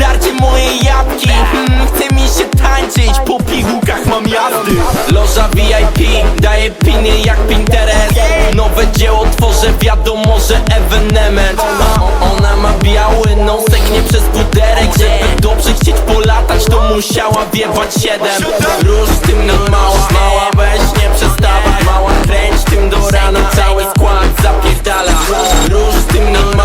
darcie mojej jabłki. Hmm, Chce mi się tańczyć, po pigułkach mam jazdy. Loża VIP, daje piny jak Pinterest. Nowe dzieło tworzę, wiadomo, że ewenement Ona ma biały nosek, nie przez puderek. Żeby dobrze chcieć polatać, to musiała wiewać siedem. Róż tym no mała, mała weź nie przestawaj. Mała kręć tym do rana, cały skład zapierdala. Róż tym no mała, mała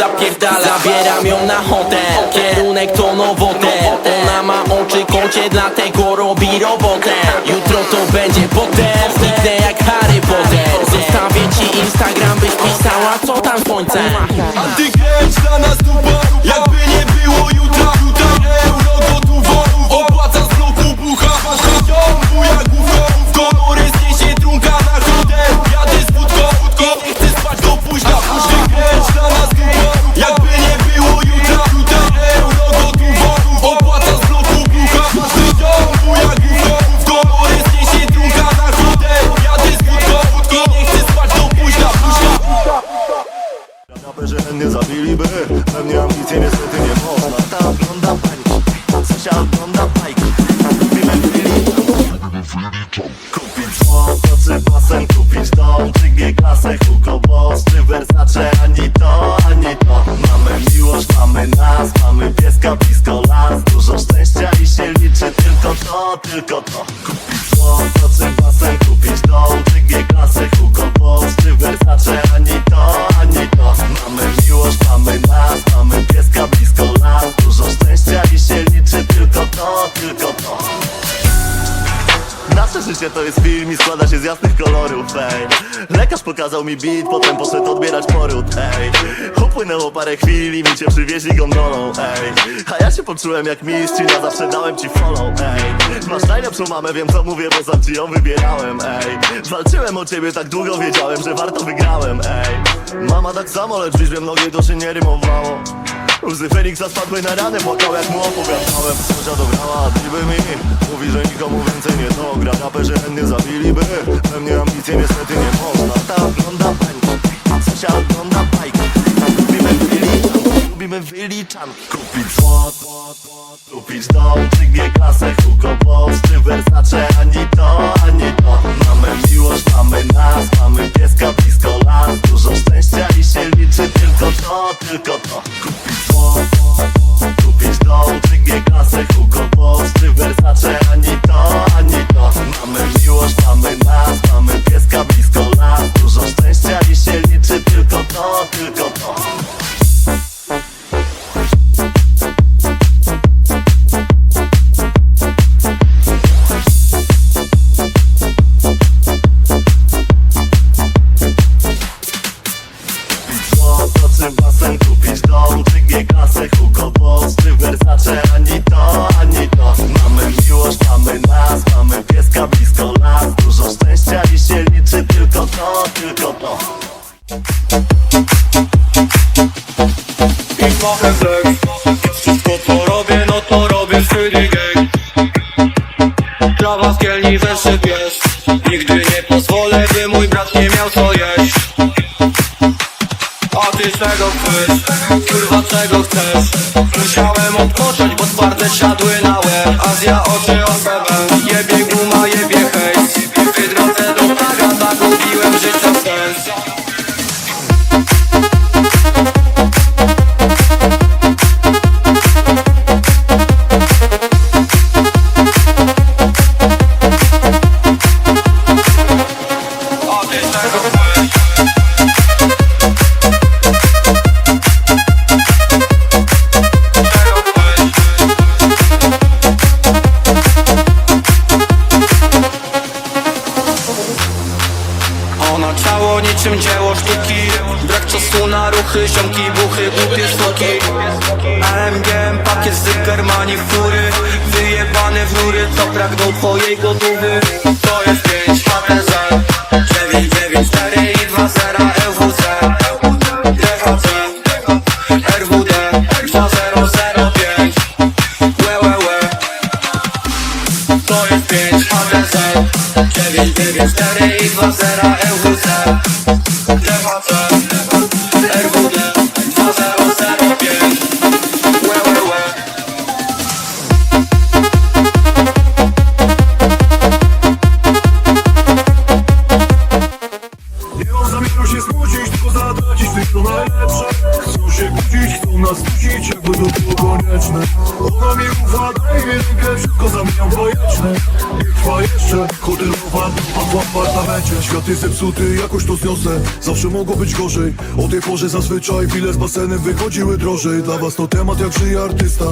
zapierdala. Zabieram ją na hotel, kierunek to nowotel. Ona ma oczy kocie, dlatego robi robotę. Jutro to będzie potem, zniknę jak Harry Potter. Zostawię ci Instagram, byś pisała co tam słońce A ty dla nas dupa Jakby Lekarz pokazał mi beat, potem poszedł odbierać poród, ej. Upłynęło parę chwil i mi cię przywieźli gondolą, ej. A ja się poczułem jak mistrz i na zawsze dałem ci follow, ej. Masz najlepszą mamę, wiem co mówię, bo sam ci ją wybierałem, ej. Walczyłem o ciebie tak długo, wiedziałem, że warto wygrałem, ej. Mama tak samo, lecz liczbie mnogiej duszy nie rymowało Łzy Feniksa spadły na ranę, płakał jak mu opowiadałem Sąsia dobrała, a ty by mi. Mówi, że nikomu więcej nie dogra Raperzy chętnie zabiliby. We mnie ambicje niestety nie można. Ta ogląda bańki, Sąsia ogląda bajki Lubimy wyliczanki, lubimy wyliczanki. Kupić złoto, kupić dom Czy G-klasę, Hugo Boss Czy Versace, ani to, ani to. Mamy miłość, mamy nas Mamy pieska blisko las. Dużo szczęścia i się liczy Tylko to, tylko to. Kupić kupić dom Czy G-klasę, Hugo Boss Czy Versace, ani to, ani to. Mamy miłość, Mamy Zepsuty, jakoś to zniosę, zawsze mogło być gorzej. O tej porze zazwyczaj bile z basenem wychodziły drożej. Dla was to temat jak żyje artysta.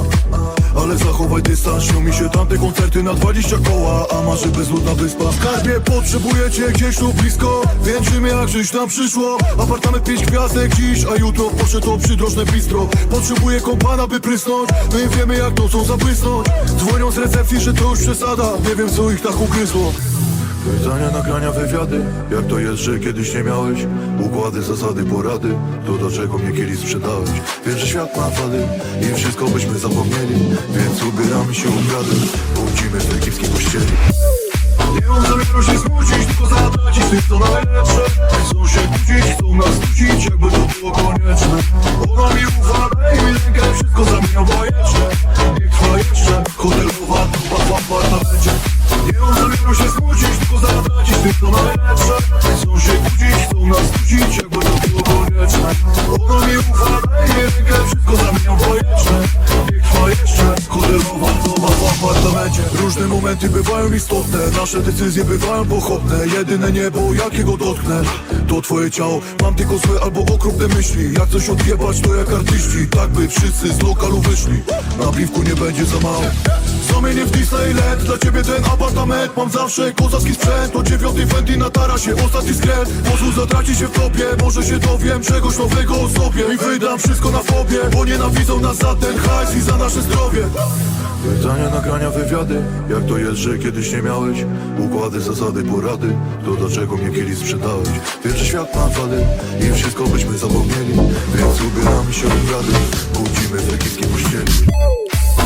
Ale zachowaj dystans, śnią mi się tamte koncerty na 20 koła. A marzy bezludna wyspa. Skarbie potrzebujecie gdzieś tu blisko. Wieńczymy jak żyć nam przyszło. Apartament pięć gwiazdek dziś, a jutro poszedł to przydrożne bistro. Potrzebuję kompana by prysnąć. My wiemy jak nocą zabłysnąć. Dzwonią z recepcji, że to już przesada. Nie wiem co ich tak ugryzło Pytania, nagrania, wywiady Jak to jest, że kiedyś nie miałeś Układy, zasady, porady To dlaczego mnie kiedyś sprzedałeś Wiem, że świat ma wady I wszystko byśmy zapomnieli Więc ubieramy się ubrady Budzimy w egipskiej pościeli nie mam zamiaru się smucić, tylko zatracić tych co najlepsze Chcą się kłócić, chcą nas kłócić, jakby to było konieczne Ona mi ufa, daj mi rękę, wszystko zamieniam w bajeczne Niech trwa jeszcze, hotelowa dupa w apartamencie Nie mam się smucić, tylko zatracić tych co najlepsze. Chcą się kłócić, chcą nas kłócić, jakby to było konieczne Ona mi ufa, daj mi rękę, wszystko zamieniam w bajeczne Niech trwa jeszcze, hotelowa dupa w apartamencie. Różne momenty bywają istotne, nasze decyzje bywają pochopne. Jedyne niebo, jakiego dotknę, to twoje ciało. Mam tylko złe albo okropne myśli. Jak coś odjebać to jak artyści. Tak by wszyscy z lokalu wyszli. Na piwku nie będzie za mało. Zamienię w Disneyland Dla ciebie ten apartament Mam zawsze kozacki sprzęt. Do dziewiątej Fendi na tarasie Ostatni skręt. Pozwól zatraci się w topie Może się dowiem czegoś nowego o sobie. I wydam wszystko na fobie Bo nienawidzą nas za ten hajs i za nasze zdrowie. Pytania, nagrania, wywiady. Jak to jest, że kiedyś nie miałeś? Układy, zasady, porady. To dlaczego mnie kiedyś sprzedałeś? Wiem, że świat ma wady I wszystko byśmy zapomnieli. Więc ubieramy się w rady. Budzimy w egipskiej pościeli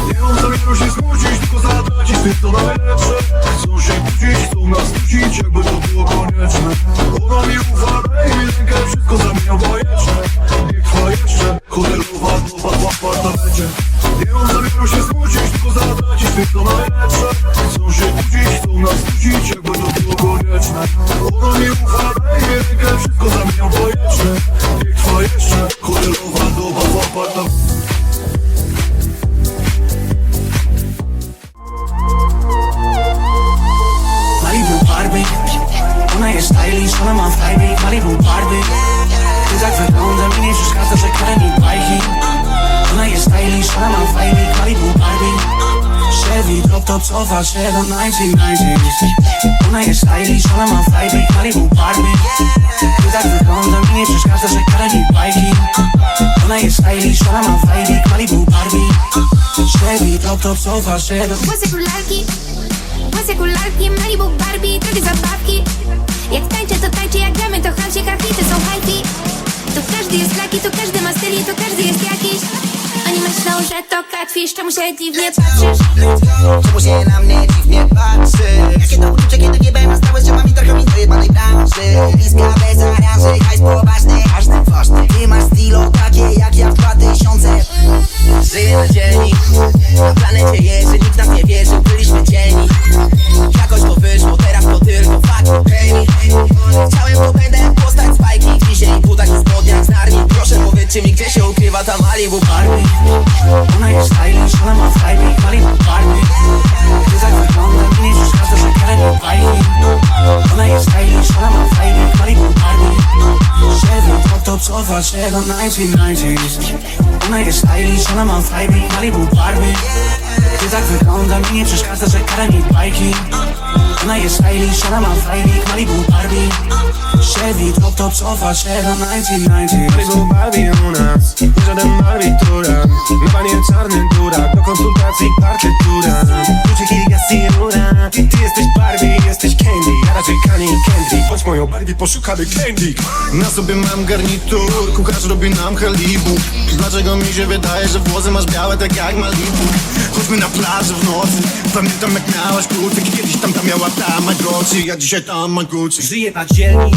nie mam zamiaru się smucić, tylko zatracić tych co najlepsze. Chcą się kłócić, chcą nas kłócić, jakby to było konieczne. Ona mi ufa, daj mi rękę, wszystko Drop top cofa się do Włosy królarki, włosy królarki, Malibu Barbie, drogie zabawki. Jak tańczę to tańczę, jak gramy to halsie, karpity są hajki To każdy jest laki, to każdy ma styl i to każdy jest jakiś Oni myślą, że to catfish, czemu się dziwnie patrzysz? Czemu się na mnie dziwnie patrzy? Jakie to uczucie, kiedy giebem na stałe z ziomami trochę dojebanej branży? Bliska bez aranży, hajs poważny, każdy ważny Ty masz stylo takie jak ja w 2000 Żyję na dzielni, na planecie jest, że nikt nas nie wierzył, byliśmy cieni. Jakoś to wyszło, teraz to tylko fakt, okej? Mi Chciałem to będę postać z bajki, dzisiaj butach i spodniach z narni Proszę powiedzcie mi, gdzie się ukrywa ta Malibu Barbie Ona jest stylish, ona ma flyby Malibu Barbie Ty tak wygląda, mi nie przeszkadza, że kara mi bajki Ona jest stylish, ona ma flyby Malibu Barbie Chevy drop top cofa się do 1990 Ona jest stylish, ona ma flyby Malibu Barbie Ty tak wygląda, mi nie przeszkadza, że kara mi bajki. Ona jest stylish, ona ma flyby Malibu Barbie Chevy top cofa się do 1990 Malibu Barbie u nas, nie żaden barbitura Na panie czarny durak, do konsultacji partytura. Kluczyki, gaz i rura Ty jesteś Barbie, jesteś Candy, ja raczej Kanye i Choć Chodź moją Barbie, poszukamy candy. Na sobie mam garnitur, kucharz robi nam halibu. Dlaczego mi się wydaje, że włosy masz białe tak jak Malibu? Chodźmy na plażę w nocy, pamiętam jak miałaś kluczyk Kiedyś tam ta miała Tamagotchi, ja dzisiaj tam mam Gucci Żyję na dzielni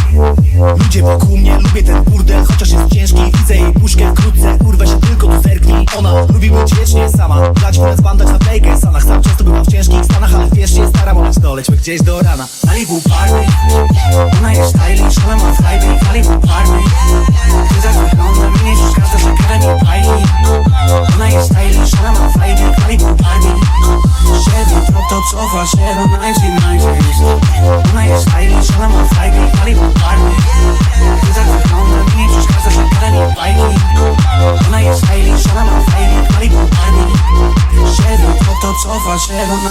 Ludzie wokół mnie, lubię ten burdel Chociaż jest ciężki, widzę jej puszkę wkrótce Ona. Lubi być wiecznie sama. Dać mi bandać na playkę Sanach sam często bywam w ciężkich stanach Ale wiesz, się staram o to lećmy gdzieś do rana. Malibu Barbie Ona jest stylish, ona ma flyby Malibu Barbie Ty tak wygląda mi nie przeszkadza, że karę mi Ona jest stylish, ona ma flyby Malibu Barbie Siedem, to to cofa się do 1990s Ona jest stylish, ona ma flyby Malibu Barbie Ty tak wygląda mi nie przeszkadza, że do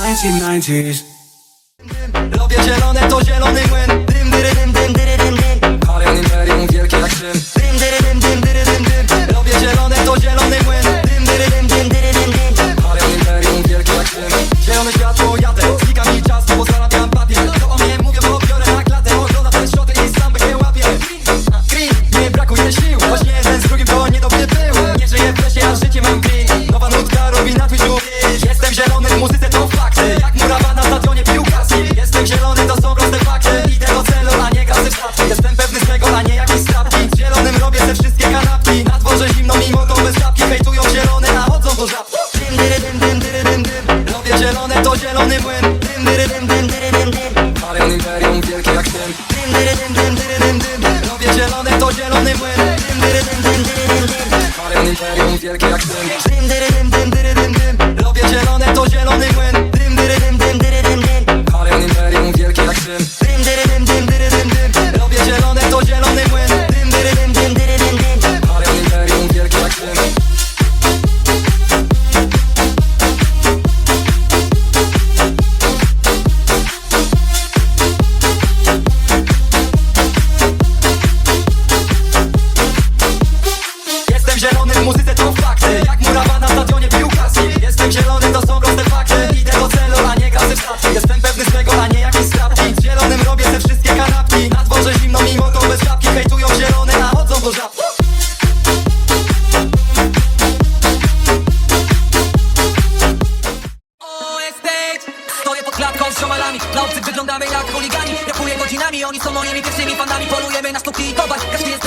1990s Robię zielone to zielony młyn. Dym, dyry, dym, dym, dyry, dym, dym. Marian Imperium wielkie jak Rzym Dym, dyry, dym, dym, dyry, dym, dym. Robię zielone to zielony młyn. Dym, dyry, dym, dym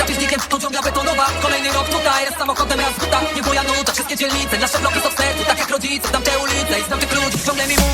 drapieżnikiem, dżungla betonowa. Kolejny rok tutaj, raz samochodem, raz buta. Nie boja nuta, wszystkie dzielnice. Nasze bloki są w sercu, tak jak rodzice. Znam te ulice i znam tych ludzi Ciągle mi mówią,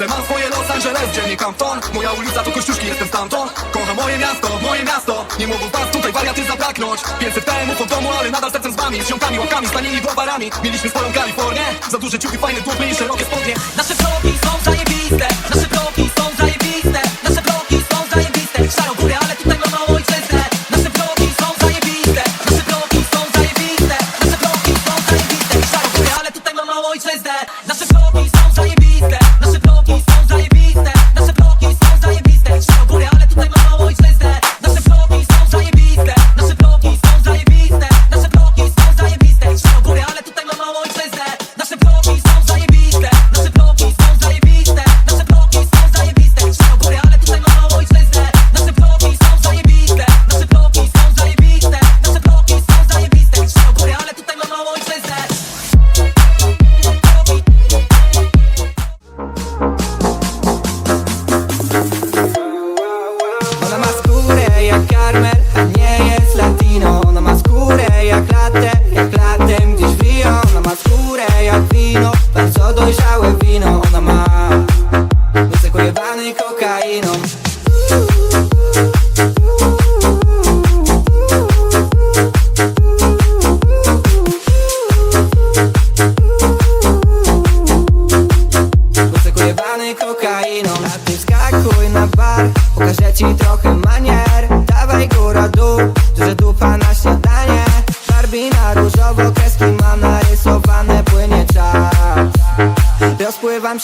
Mam swoje Los Angeles, dziennie Compton Moja ulica to Kościuszki, jestem stamtąd. Kocham moje miasto, moje miasto. Nie mogą was tutaj wariaty zabraknąć 500 TM-ów od domu, ale nadal sercem z wami. Z ziomkami, łapkami, stanieli browarami Mieliśmy swoją Kalifornię. Za duże ciuchy, fajne dupy i szerokie spodnie. Nasze bloki są zajebiste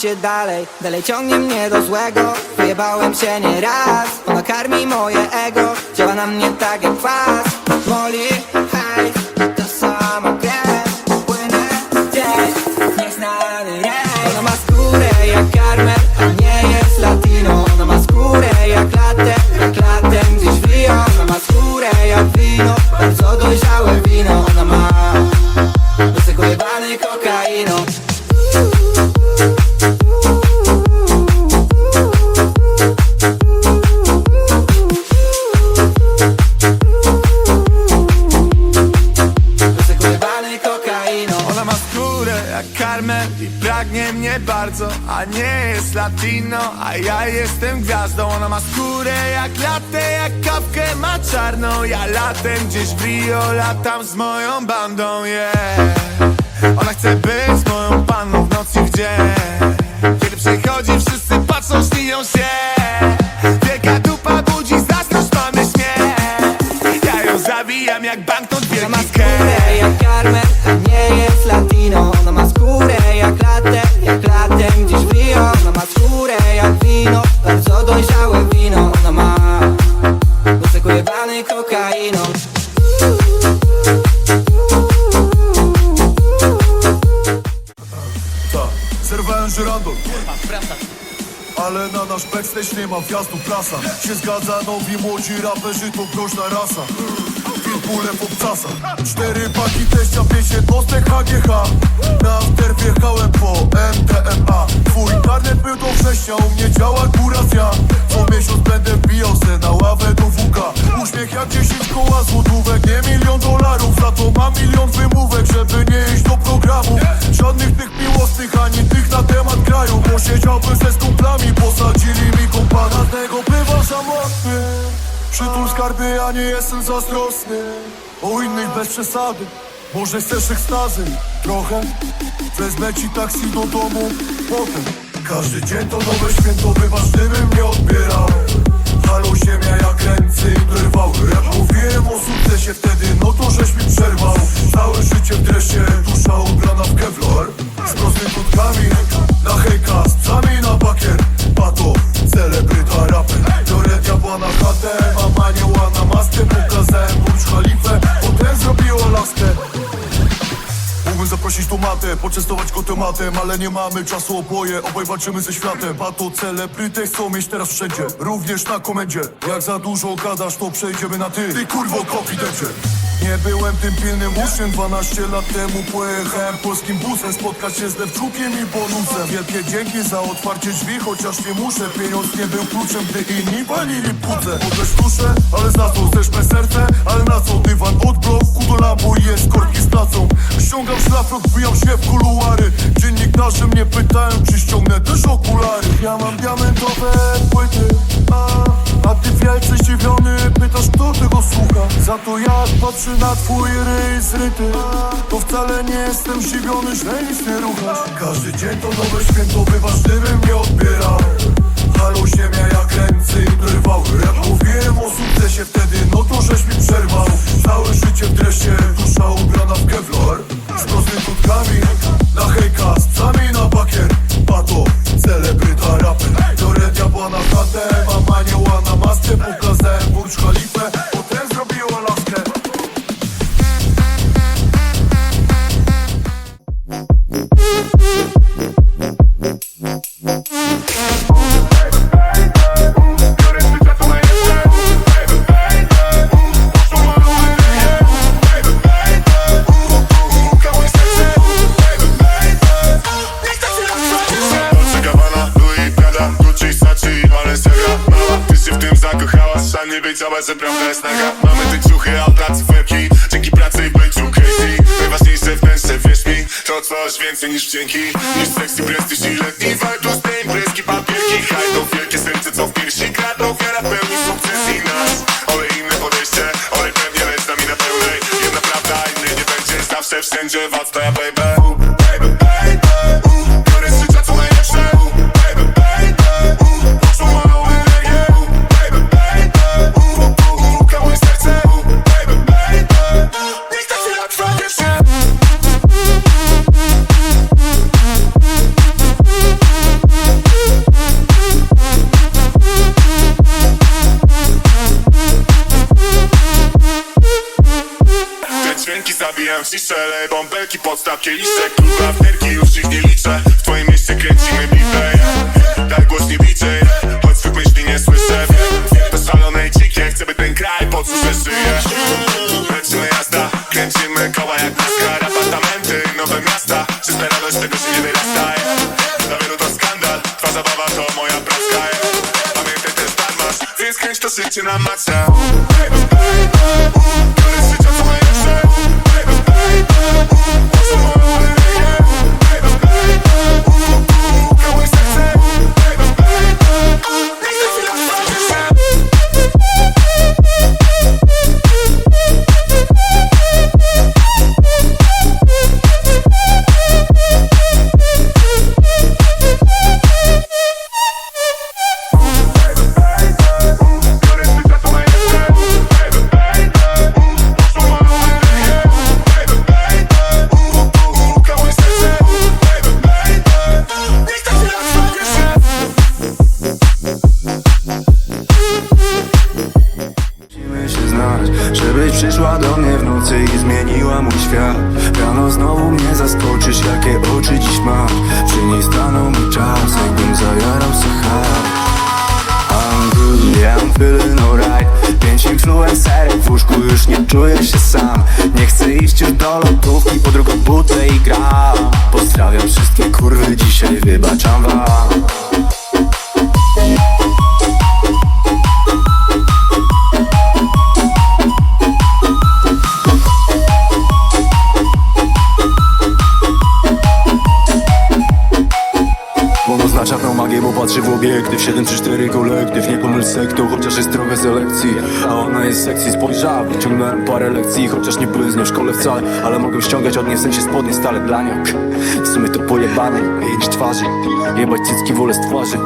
się dalej, dalej ciągnie mnie do złego. Wyjebałem się nie raz, ona karmi moje ego. Działa na mnie tak jak kwas. Molly, hej, jest latino, a ja jestem gwiazdą. Ona ma skórę jak latte, jak kawkę ma czarną. Ja latem gdzieś w Rio, latam z moją bandą, yeah. Ona chce być moją panną w nocy w dzień. Kiedy przychodzi wszyscy patrzą, śnią się kokainą zerwałem żyrandol. Ale na nasz backstage nie ma wjazdu prasa Się zgadza, nowi młodzi raperzy to groźna rasa Pitbulle w obcasach. Cztery paki teścia, pięć jednostek HGH Na after wjechałem po MDMA Twój karnet był do września, u mnie działa kuracja Co miesiąc będę wbijał se na ławę do WK Uśmiech jak 10 koła złotówek, nie milion dolarów Za to mam milion wymówek, żeby nie iść do programu. Żadnych tych miłosnych, ani tych na temat kraju. Bo siedziałbym ze z kumplami, posadzili mi kompana Tego bywa samotny Przytul skarby, a nie jestem zazdrosny. O innych bez przesady. Może chcesz ekstazy? Trochę? Wezmę ci taksi do domu Potem. Każdy dzień to nowe święto Bywasz, gdybym nie odbierał Halo ziemia jak ręce i wyrwał Jak mówiłem o sukcesie wtedy No to żeś mi przerwał. Całe życie w dresie Dusza ubrana w kevlar. Z prostytutkami Na hejka Z psami na bakier. Pato Celebryta diabła na chatę Mam anioła na maskę Pokazałem Burcz Khalifę Potem zrobiła laskę. Mógłbym zaprosić tu matę, poczęstować go tematem Ale nie mamy czasu oboje, obaj walczymy ze światem. Pato celebrytę chcą mieć teraz wszędzie Również na komendzie. Jak za dużo gadasz, to przejdziemy na ty. Ty kurwo konfidencie nie byłem tym pilnym uczniem. 12 lat temu pojechałem polskim busem. Spotkać się z Lewczukiem i bonusem Wielkie dzięki za otwarcie drzwi Chociaż nie muszę, pieniądz nie był kluczem Gdy inni walili płuce Podleś duszę, ale za co chcesz me serce? Ale na co dywan od bloku do labu jest korki z tacą Ściągam szlafrok, wbijam się w kuluary. Dziennikarze mnie pytają, czy ściągnę też okulary. Ja mam diamentowe płyty, a, a ty wielce zdziwiony Pytasz, kto tego słucha? Za to jak patrzę na twój ryj zryty To wcale nie jestem zdziwiony, że nic nie ruchasz. Każdy dzień to nowe święto, bywasz, gdybym nie odbierał. Halo ziemia jak ręce i wyrwał Jak mówiłem o sukcesie wtedy, no to żeś mi przerwał. Całe życie w dresie, dusza ubrana w kevlar. Z prostytutkami na hejka, z psami na bakier. Pato, celebryta raper Biorę diabła na chatę, mam anioła na masce Pokazałem Burcz Khalifę, wszędzie, was to ja baby Baby, baby, Bąbelki, podstaw kieliszek Kurwa, afterki, już ich nie liczę. W twoim mieście kręcimy blipę Daj głośniej bliżej Choć swych myśli nie słyszę. To szalonej dzikie, chcę by ten kraj że żyje. Lecimy jazda, kręcimy koła jak NASCAR Apartamenty, nowe miasta. Czysta radość, tego się nie wyrasta. Dla wielu to skandal, twa zabawa to moja praca Pamiętaj też tak masz, więc kręć to życie na maksa. Baby, znać, żebyś przyszła do mnie w nocy i zmieniła mój świat. Rano znowu mnie zaskoczysz, jakie oczy dziś masz Przy niej stanął mi czas, jakbym zajarał Sahara I'm good, yeah, I'm feeling alright. Pięć influencerek w łóżku, już nie czuję się sam. Nie chcę iść już do lotówki, po drugą butlę i gram. Pozdrawiam wszystkie kurwy, dzisiaj wybaczam wam patrzy w obiektyw 734 kolektyw, nie pomyl sektą Chociaż jest trochę selekcji. A ona jest sekcji, spojrzała Wyciągnąłem parę lekcji, chociaż nie byłem z nią w szkole wcale. Ale mogę ściągać od niej w sensie spodnie stale dla nią. W sumie to pojebane, niż twarzy. Jebać cycki wolę z twarzy.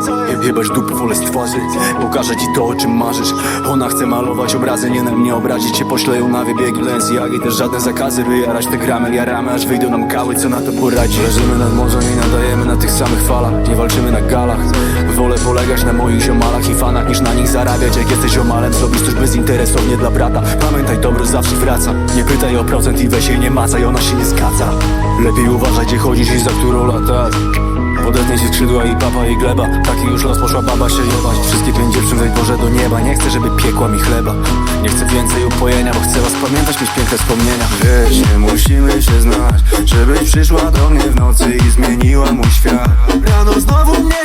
Jebać dupy wolę z twarzy. Pokażę ci to, o czym marzysz. Ona chce malować obrazy, nie na mnie obrazić cię Poślę ją na wybiegi Lenciagi Też żadne zakazy, wyjarać te gramy. Jaramy, aż wyjdą nam kały, co na to poradzi? Leżymy nad morzem i nadajemy na tych samych falach. Nie walczymy na galach. Wolę polegać na moich ziomalach i fanach Niż na nich zarabiać, jak jesteś ziomalem Zrobisz coś bezinteresownie dla brata. Pamiętaj, dobro zawsze wraca. Nie pytaj o procent i weź jej nie macaj Ona się nie zgadza Lepiej uważaj, gdzie chodzisz i za którą latasz Podetnie się skrzydła i papa i gleba. Taki już los poszła baba się jebać. Wszystkie pięć dziewczyn wej Boże do nieba. Nie chcę, żeby piekła mi chleba. Nie chcę więcej upojenia, bo chcę was pamiętać Mieć piękne wspomnienia. Wiesz, nie musimy się znać Żebyś przyszła do mnie w nocy i zmieniła mój świat. Rano znowu mnie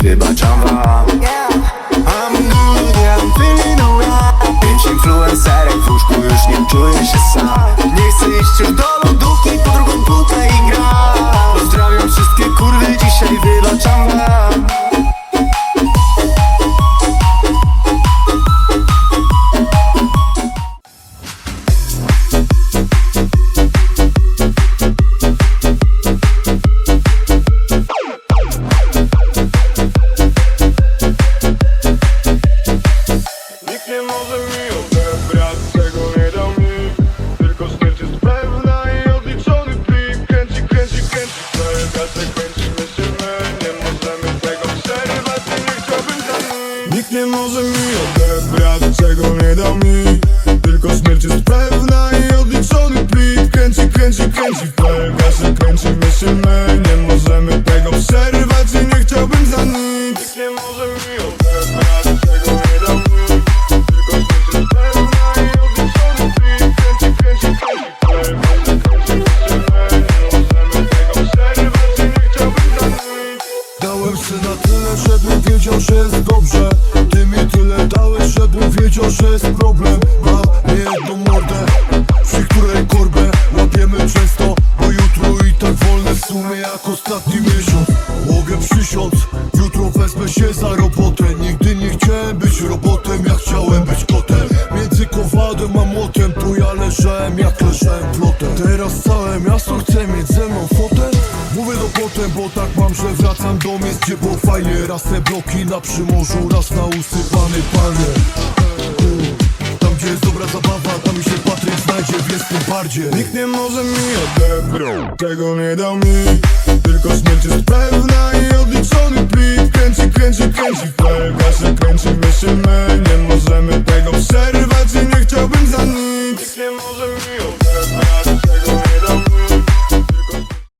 kurwy, dzisiaj wybaczam Jutro wezmę się za robotę. Nigdy nie chciałem być robotem, ja chciałem być kotem. Między kowadłem a młotem, to ja leżałem jak leżałem plotem. Teraz całe miasto chce mieć ze mną fotel Mówię do potem, bo tak mam, że wracam do miejsc, gdzie było fajnie. Raz te bloki na przymorzu, raz na usypany panie. Tam gdzie jest dobra zabawa Zanim się Patryk znajdzie w bardziej Nikt nie może mi odebrać. Tego nie dał mi. Tylko śmierć jest pewna i odliczony plik. Kręci, kręci, kręci w pelka się kręci Myślimy, nie możemy tego przerwać I nie chciałbym za nic. Nikt nie może mi odebrać.